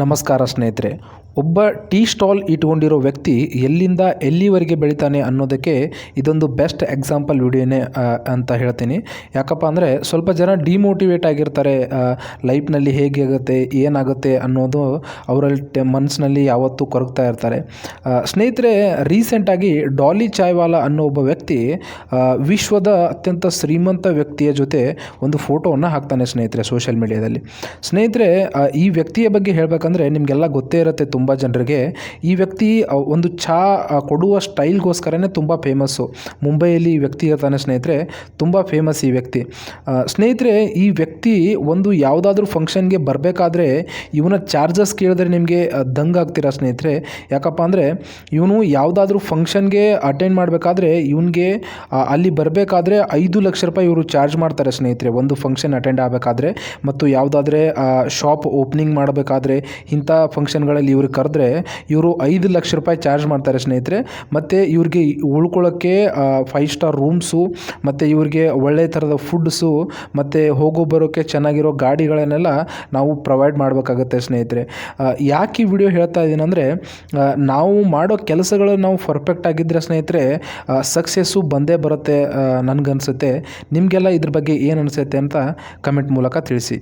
ನಮಸ್ಕಾರ ಸ್ನೇಹಿತರೆ. ಒಬ್ಬ ಟೀ ಸ್ಟಾಲ್ ಇಟ್ಕೊಂಡಿರೋ ವ್ಯಕ್ತಿ ಎಲ್ಲಿಂದ ಎಲ್ಲಿವರೆಗೆ ಬೆಳಿತಾನೆ ಅನ್ನೋದಕ್ಕೆ ಇದೊಂದು ಬೆಸ್ಟ್ ಎಕ್ಸಾಂಪಲ್ ವಿಡಿಯೋನೇ ಅಂತ ಹೇಳ್ತೀನಿ. ಯಾಕಪ್ಪ ಅಂದರೆ ಸ್ವಲ್ಪ ಜನ ಡಿಮೋಟಿವೇಟ್ ಆಗಿರ್ತಾರೆ ಲೈಫ್ನಲ್ಲಿ ಹೇಗೆ ಆಗುತ್ತೆ ಏನಾಗುತ್ತೆ ಅನ್ನೋದು ಅವರಲ್ಲಿ ಮನಸ್ಸಿನಲ್ಲಿ ಯಾವತ್ತೂ ಕೊರಗ್ತಾ ಇರ್ತಾರೆ. ಸ್ನೇಹಿತರೆ ರೀಸೆಂಟಾಗಿ ಡಾಲಿ ಚಾಯ್ವಾಲಾ ಅನ್ನೋ ಒಬ್ಬ ವ್ಯಕ್ತಿ ವಿಶ್ವದ ಅತ್ಯಂತ ಶ್ರೀಮಂತ ವ್ಯಕ್ತಿಯ ಜೊತೆ ಒಂದು ಫೋಟೋವನ್ನು ಹಾಕ್ತಾನೆ ಸ್ನೇಹಿತರೆ ಸೋಷಿಯಲ್ ಮೀಡಿಯಾದಲ್ಲಿ. ಸ್ನೇಹಿತರೆ ಈ ವ್ಯಕ್ತಿಯ ಬಗ್ಗೆ ಹೇಳಬೇಕಂದ್ರೆ ನಿಮಗೆಲ್ಲ ಗೊತ್ತೇ ಇರುತ್ತೆ ತುಂಬ ಜನರಿಗೆ. ಈ ವ್ಯಕ್ತಿ ಒಂದು ಚಹಾ ಕೊಡುವ ಸ್ಟೈಲ್ಗೋಸ್ಕರನೇ ತುಂಬ ಫೇಮಸ್ಸು. ಮುಂಬೈಯಲ್ಲಿ ಈ ವ್ಯಕ್ತಿ ಇರ್ತಾನೆ ಸ್ನೇಹಿತರೆ, ತುಂಬ ಫೇಮಸ್ ಈ ವ್ಯಕ್ತಿ. ಸ್ನೇಹಿತರೆ, ಈ ವ್ಯಕ್ತಿ ಒಂದು ಯಾವುದಾದ್ರೂ ಫಂಕ್ಷನ್ಗೆ ಬರಬೇಕಾದ್ರೆ ಇವನ ಚಾರ್ಜಸ್ ಕೇಳಿದ್ರೆ ನಿಮಗೆ ದಂಗಾಗ್ತೀರಾ ಸ್ನೇಹಿತರೆ? ಯಾಕಪ್ಪ ಅಂದರೆ ಇವನು ಯಾವುದಾದ್ರೂ ಫಂಕ್ಷನ್ಗೆ ಅಟೆಂಡ್ ಮಾಡಬೇಕಾದ್ರೆ ಇವನಿಗೆ ಅಲ್ಲಿ ಬರಬೇಕಾದ್ರೆ ಐದು ಲಕ್ಷ ರೂಪಾಯಿ ಇವರು ಚಾರ್ಜ್ ಮಾಡ್ತಾರೆ ಸ್ನೇಹಿತರೆ, ಒಂದು ಫಂಕ್ಷನ್ ಅಟೆಂಡ್ ಆಗಬೇಕಾದ್ರೆ. ಮತ್ತು ಯಾವುದಾದ್ರೆ ಶಾಪ್ ಓಪನಿಂಗ್ ಮಾಡಬೇಕಾದ್ರೆ ಇಂಥ ಫಂಕ್ಷನ್ಗಳಲ್ಲಿ ಇವ್ರಿಗೆ ಕರೆದ್ರೆ ಇವರು ಐದು ಲಕ್ಷ ರೂಪಾಯಿ ಚಾರ್ಜ್ ಮಾಡ್ತಾರೆ ಸ್ನೇಹಿತರೆ. ಮತ್ತು ಇವ್ರಿಗೆ ಉಳ್ಕೊಳ್ಳೋಕ್ಕೆ ಫೈವ್ ಸ್ಟಾರ್ ರೂಮ್ಸು ಮತ್ತು ಇವ್ರಿಗೆ ಒಳ್ಳೆ ಥರದ ಫುಡ್ಸು ಮತ್ತು ಹೋಗೋ ಬರೋಕ್ಕೆ ಚೆನ್ನಾಗಿರೋ ಗಾಡಿಗಳನ್ನೆಲ್ಲ ನಾವು ಪ್ರೊವೈಡ್ ಮಾಡಬೇಕಾಗತ್ತೆ ಸ್ನೇಹಿತರೆ. ಯಾಕೆ ಈ ವಿಡಿಯೋ ಹೇಳ್ತಾ ಇದ್ದೀನಿ ನಾವು ಮಾಡೋ ಕೆಲಸಗಳು ನಾವು ಪರ್ಫೆಕ್ಟ್ ಆಗಿದ್ದರೆ ಸ್ನೇಹಿತರೆ ಸಕ್ಸಸ್ಸು ಬಂದೇ ಬರುತ್ತೆ ನನಗನ್ಸುತ್ತೆ. ನಿಮಗೆಲ್ಲ ಇದ್ರ ಬಗ್ಗೆ ಏನು ಅನಿಸುತ್ತೆ ಅಂತ ಕಮೆಂಟ್ ಮೂಲಕ ತಿಳಿಸಿ.